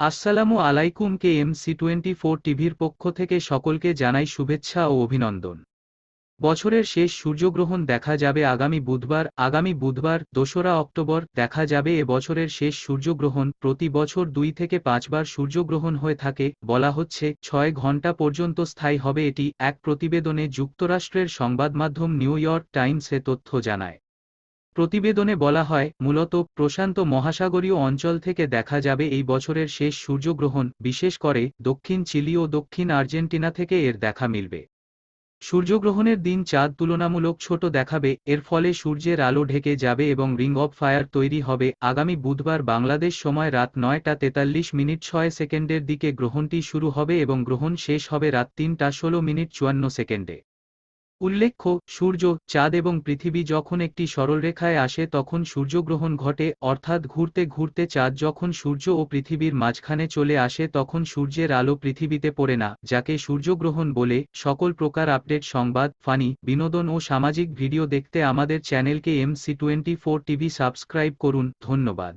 আসসালামু আলাইকুম K M C twenty four টিভির পক্ষ থেকে সকলকে জানাই শুভেচ্ছা ও অভিনন্দন। বছরের শেষ সূর্যগ্রহণ দেখা যাবে আগামী বুধবার আগামী বুধবার, দোসরা অক্টোবর দেখা যাবে এ বছরের শেষ সূর্যগ্রহণ, প্রতি বছর দুই থেকে পাঁচবার সূর্যগ্রহণ হয়ে থাকে, বলা হচ্ছে, ছয় ঘণ্টা পর্যন্ত স্থায়ী হবে এটি, এক প্রতিবেদনে যুক্তরাষ্ট্রের সংবাদমাধ্যম নিউ ইয়র্ক টাইমসে তথ্য জানায়। প্রতিবেদনে বলা হয়, মূলত প্রশান্ত মহাসাগরীয় অঞ্চল থেকে দেখা যাবে এই বছরের শেষ সূর্যগ্রহণ, বিশেষ করে দক্ষিণ চিলি ও দক্ষিণ আর্জেন্টিনা থেকে এর দেখা মিলবে। সূর্যগ্রহণের দিন চাঁদ তুলনামূলক ছোট দেখাবে, এর ফলে সূর্যের আলো ঢেকে যাবে এবং রিং অফ ফায়ার তৈরি হবে। আগামী বুধবার বাংলাদেশ সময় রাত নয়টা তেতাল্লিশ মিনিট ছয় সেকেন্ডের দিকে গ্রহণটি শুরু হবে এবং গ্রহণ শেষ হবে রাত তিনটা ষোলো মিনিট চুয়ান্ন সেকেন্ডে। উল্লেখ্য, সূর্য, চাঁদ এবং পৃথিবী যখন একটি সরলরেখায় আসে তখন সূর্যগ্রহণ ঘটে, অর্থাৎ ঘুরতে ঘুরতে চাঁদ যখন সূর্য ও পৃথিবীর মাঝখানে চলে আসে তখন সূর্যের আলো পৃথিবীতে পড়ে না, যাকে সূর্যগ্রহণ বলে সকল প্রকার আপডেট সংবাদ, ফানি, বিনোদন ও সামাজিক ভিডিও দেখতে আমাদের চ্যানেলকে MC twenty four TV subscribe করুন, ধন্যবাদ।